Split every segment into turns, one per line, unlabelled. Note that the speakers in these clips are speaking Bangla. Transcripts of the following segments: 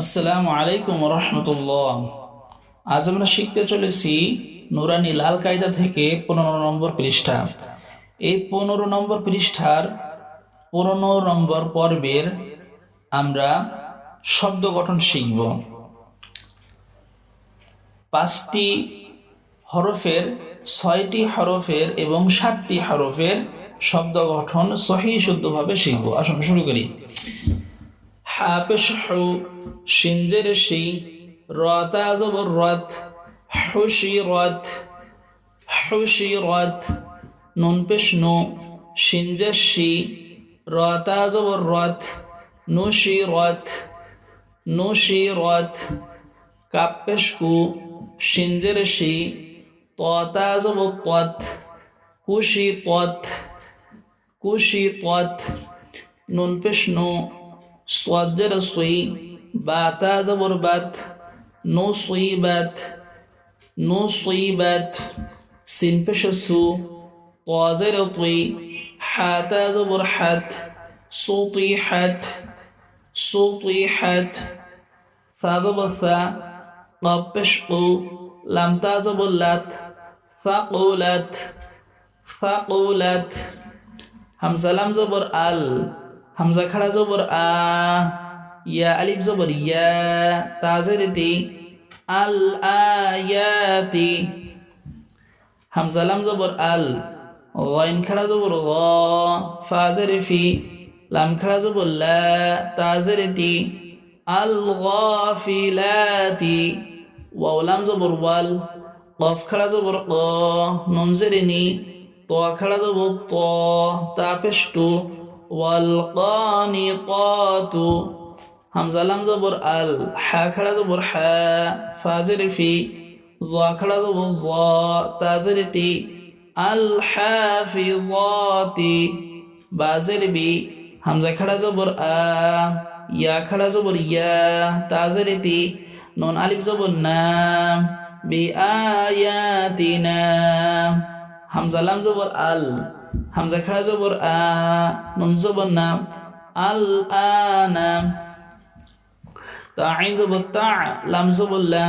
আসসালামু আলাইকুম রহমতুল্লাহ। আজ আমরা শিখতে চলেছি নুরানি লাল কায়দা থেকে পনেরো নম্বর পৃষ্ঠা। এই পনেরো নম্বর পৃষ্ঠার পনেরো নম্বর পর্বের আমরা শব্দ গঠন শিখব। পাঁচটি হরফের, ছয়টি হরফের এবং সাতটি হরফের শব্দ গঠন সহি শুদ্ধভাবে শিখব। আসুন শুরু করি। হাপেশ হু সিনজের সি রতা জবর রত হুশি রত হুশি রত নুন পেশ নু, সিনজের সি রতা জবর রত নুশি রত নুশি রত কাপেশ কু সিনজের সি তত কুশি তত কুশি তত নুন পেশ সোয়াজের সই, বা তা জবর বাত, নো সই বাত, নো সই বাত, সিন পেশ সু, তোয়াজের তুই হাতা জবর হাত সৌতুই হাত সৌতুই হাত সাদবসা কপেশ ও লামতা জবল্লাত সাকুলাত সাকুলাত হামসালাম জবর আল। হামজা খাড়া জবর, আ, ইয়া আলিফ জবর, ইয়া তাজরিতি, আল আয়াতি। হামজা লাম জবর, আল গাইন খাড়া জবর গ ফাজরে ফি লাম খাড়া জবর, লা তাজরিতি, আল গাফিলাতি। ওয়াও লাম জবর, ওয়াল, কফ খাড়া জবর, ক নুন জেরিনি তো খাড়া জবর, ত, তা ওয়াল কানিকাতু। হামজা, লাম জবর, আল, হা খাড়া জবর, হা, ফাজের ফি, জা খাড়া জবর, জা, তাজের তি, আল হাফিজাতি বাজের বি, হামজা খাড়া জবর, আ, ইয়া খাড়া জবর, ইয়া, তাজের তি, নুন আলিফ জবর, না হামজা লাম জবর আল, হামজা খাড়া জবর আ, নুন জবর না, আল আনাম তা আইন জবর তা, লাম জবল্লা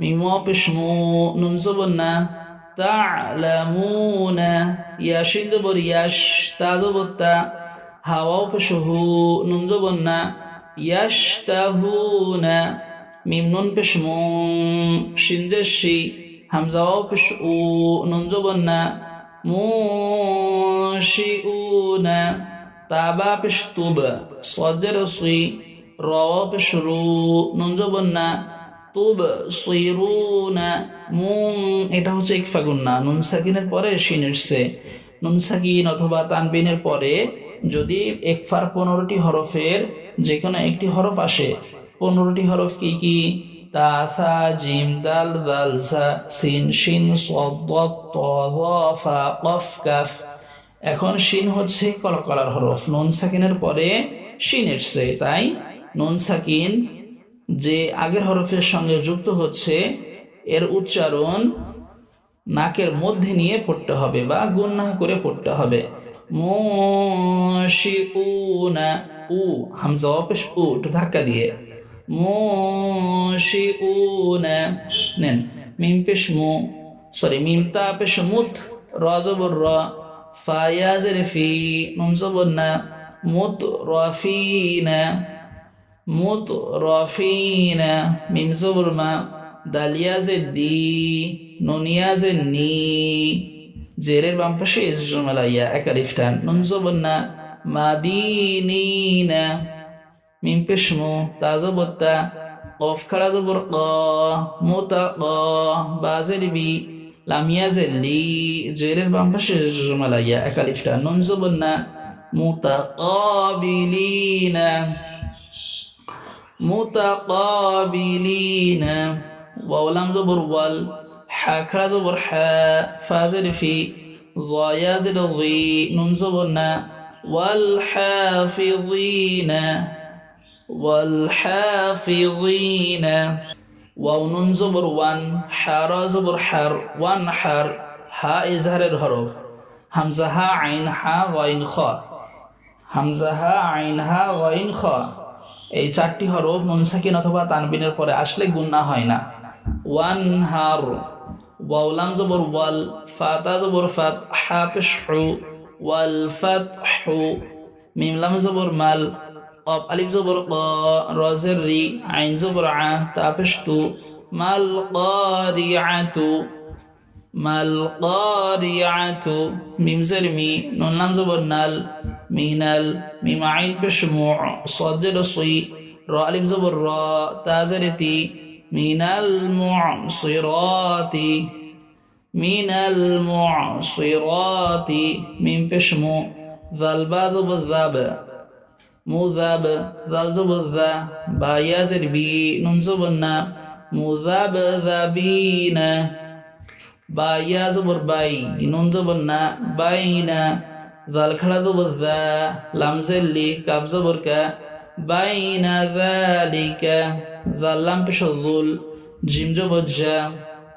মিম পেশমু নুন জবর না তা'লামুনা ইয়াশিন তা হাওয়া হু, নুন না হামজাও পেশ ও নুন জবন্না মুশিউনা তাবা পেশ তুব সজের র পেশ রু নুন জবন্না তুব সুইরুনা মুং এটা হচ্ছে ইকফা গুন্না নুন সাকিনের পরে শিনের নুনসাকিন অথবা তানবিনের পরে যদি একফার পনেরোটি হরফের যে কোনো একটি হরফ আসে, পনেরোটি হরফ কি কি? তা সা জিম, দাল দাল সা সিন, শিন, সদ কফ, কাফ। এখন শিন হচ্ছে কলকলার হরফ। নুন সাকিনের পরে শিন এসছে, তাই নুন সাকিন যে আগের হরফের সঙ্গে যুক্ত হচ্ছে, এর উচ্চারণ নাকের মধ্যে নিয়ে পড়তে হবে বা গুন্না করে পড়তে হবে। মুশিউনা, উ, হামজা, অপেশ, উ ধাক্কা দিয়ে। মুশিউনা। নেন, মিম পেশ মু, সরি, মিম পেশ মুত, র জবর র ফায়াজের ফি, নুন জবর না, মুত রফিনা মুত রফিনা মিম জবর মা দালিয়াজের দি নুনিয়াজের নি, জেরের বাম পাশে ইজমালাইয়া একালিফটান নুন জবর না মাদিনিনা من بشمو تازبطة قف كرز برقا متقا بازل بي لم يزل لي جير بامبش جملا يا أكاليفتا ننزبنا متقابلين متقابلين وولم زبر وال حكرا زبر حا فازل في ضايا زل الضي ننزبنا والحافظين والحافظين واو নুন জবর ওয়ান হারা জবর হার ওয়ান হার হা ইজহারের হরফ হামজা হা আইন হা ওয়াইন খ হামজা হা আইন হা ওয়াইন খ এই চারটি হরফ নুন সাকিন অথবা তানবিনের পরে আসলে গুন্না হয় না ওয়ান হার ওয়াউলাম জবর ওয়াল ফাতা জবর ফাত হা পেশ হু ওয়াল ফাত হু মিমলাম জবর মাল قاب ألف زبر قا را زري عين زبر ع تابشتو ما القارعة ما القارعة ميم زرمي نون لام زبر نال مينال ميم عين بشموع صاد صي را ألف زبر را تازرتي من المعصرات من المعصرات من بشمو ذا الباذ بالذاب. মুজাব জাল জবজা বা ইয়াজের বি, নুন জবন্না মুজাব জাবিনা বা ইয়া জবর বাই নুন জবন্না, বাইনা জাল খাড়া জবজা লাম জেল্লি কাব জবর কা বাইনা জালিকা জাল লাম পেশজুল, জিম জবজা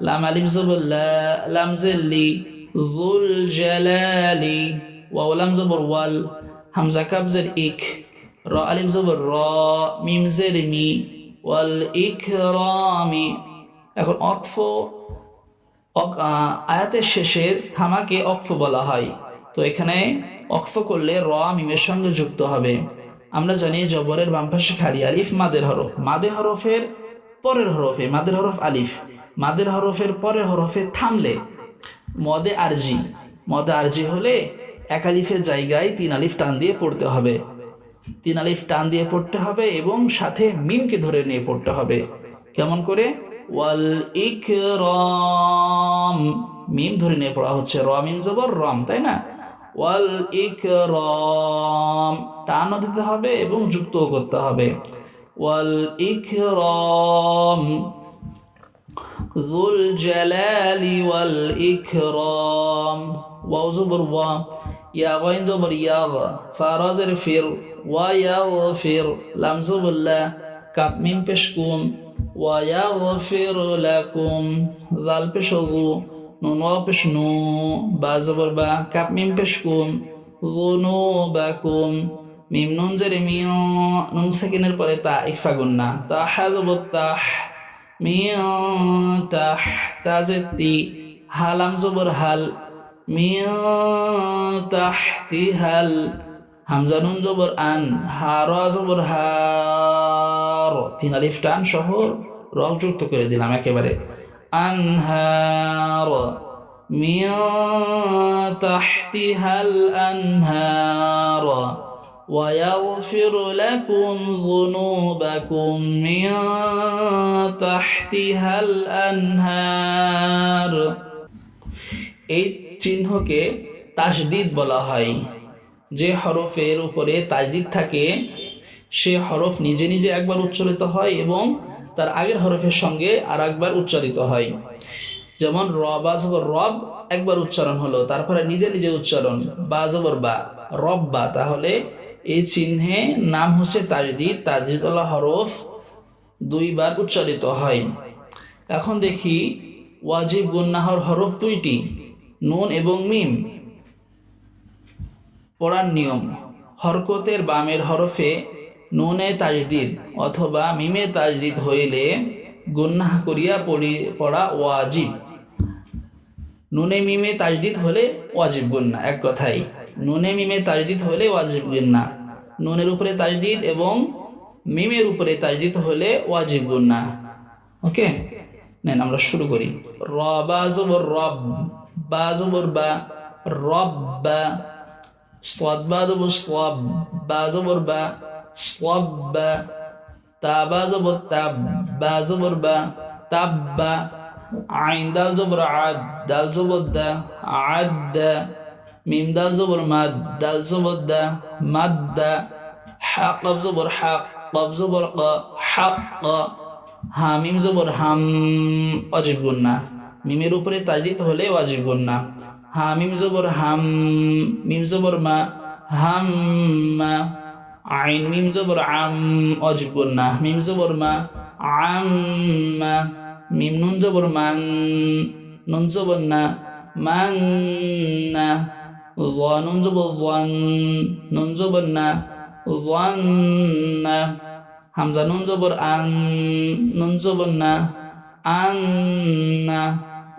লাম আলিম জবল্লা, লাম জেল্লি, জুল জালালি, ওয়াও লাম জবর ওয়াল হামজা কাবজের ইক। র আলিফ জবর, র, মিম জের মি, ওয়াল ইকরামি। এখন অক্ফ আয়াতের শেষের থামাকে অক্ফ বলা হয়। তো এখানে অক্ফ করলে র, মিমের সঙ্গে যুক্ত হবে। আমরা জানি জবরের বাম পাশে খালি আলিফ, মাদের হরফ। মাদের হরফের পরের হরফে, মাদের হরফ আলিফ। মাদের হরফের পরের হরফে থামলে, মদে আরজি। মদে আরজি হলে এক আলিফের জায়গায় তিন আলিফ টান দিয়ে পড়তে হবে। তিন আলিফ টান দিয়ে পড়তে হবে এবং সাথে মিমকে ধরে নিয়ে পড়তে হবে কেমন করে ওয়াল ইকরাম মিম ধরে নিয়ে পড়া হচ্ছে র মিম জবর রম তাই না ওয়াল ইকরাম টানও দিতে হবে এবং যুক্তও করতে হবে ওয়াল ইকরাম ذو الجلال والإكرام واو زبر ইয়া গইন জবর ইয়া ফা রজের ফির ওয়া ইয়া ফির লামজুবুল্লাহ কাপ মিম পেশকুম ওয়া ইয়া ফির লাকুম জাল পেশগু নুন ওয়া পেশনু বা জবর বা কাপ মিম পেশকুম যুনুবাকুম মিম নুন জেরে মিও নুন সাকিনের পরে তা ইফা গুন্না তা হাজব তাহ মিও তাহ তাজেতি হালাম জবর হাল মিও তাহতি হাল হামজা নুন জবর আন হার জবর হার তিন আলিফ টান সহ রক যুক্ত করে দিলাম একেবারে আনহার মিও تحتها الأنهار ويغفر لكم ذنوبكم من تحتها الأنهار এই চিহ্নকে তাসদিদ বলা হয়। যে হরফের উপরে তাসদিদ থাকে, সে হরফ নিজে নিজে একবার উচ্চারিত হয় এবং তার আগের হরফের সঙ্গে আর একবার উচ্চারিত হয়। যেমন র, বা রব একবার উচ্চারণ হলো, তারপরে নিজে নিজে উচ্চারণ, বা জবর বা, রব বা, তাহলে এই চিহ্নে নাম হচ্ছে তাজদিদ তাজদিদওয়ালা হরফ দুইবার উচ্চারিত হয়। এখন দেখি ওয়াজিব গুন্নাহর হরফ দুইটি। নুন এবং মিম। পড়ার নিয়ম, হরকতের বামের হরফে নুনে তাজদিদ অথবা মিমে তাজদিদ হইলে গুন্নাহ করিয়া পড়ি, পড়া ওয়াজিব। নুনে মিমে তাজদিদ হলে ওয়াজিব গুন্না, এক কথাই নুনে মিমে তাজদিদ হলে ওয়াজিব গুন্না। নুনের উপরে তাজদিদ এবং মিমের উপরে তাজদিদ হলে ওয়াজিব গুন্না। ওকে? নেন আমরা শুরু করি। র বাজু জবর বা রব বা সদ বা জবর সব বা জবর বা সব বা তা বা তাব বা জবর বা আইন দাল জবর, আদ দাল জবর, দা, আদ, মিম দাল জবর, মাদ দাল জবর, দা, মাদ, দা হা কব জবর হা কব জবর, ক হাক হামিম জবর, হাম, অজীব না। মিমের উপরে তাজিদ হলে ওয়াজিব গুন্না। হা, মিম জবর হাম, মিম জবর মা, হাম মা, আইন, মিম জবর আম, ওয়াজিব গুন্না। মিম জবর মা, আম মা, মিম নুন জবর মাং, নুন জবর না, মাং না নুন জবর ওয়ান নুন জবর না ওয়ান না, হামজা নুন জবর আং, নুন জবর না আন্না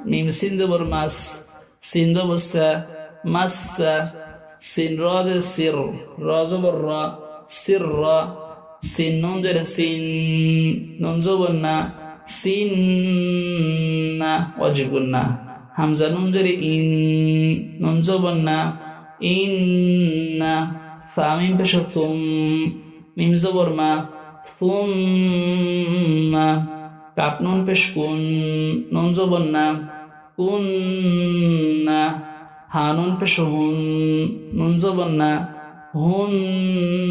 মিম সিন জবর মাস সিন জবর সা মাসা সিন র যে সির র জবর র, সির র সিন নুন জের সিন নুন জবর না সিন না ওয়াজিব গুন্না হামজা নুন জের ইন নুন জবর না ইন না ফামিম পেশ তুম, মিম জবর মা ثم কাপ নুন পেশ কুন, নুন জবন না হা নুন পেশ হুন, নুন জবন না হুন্না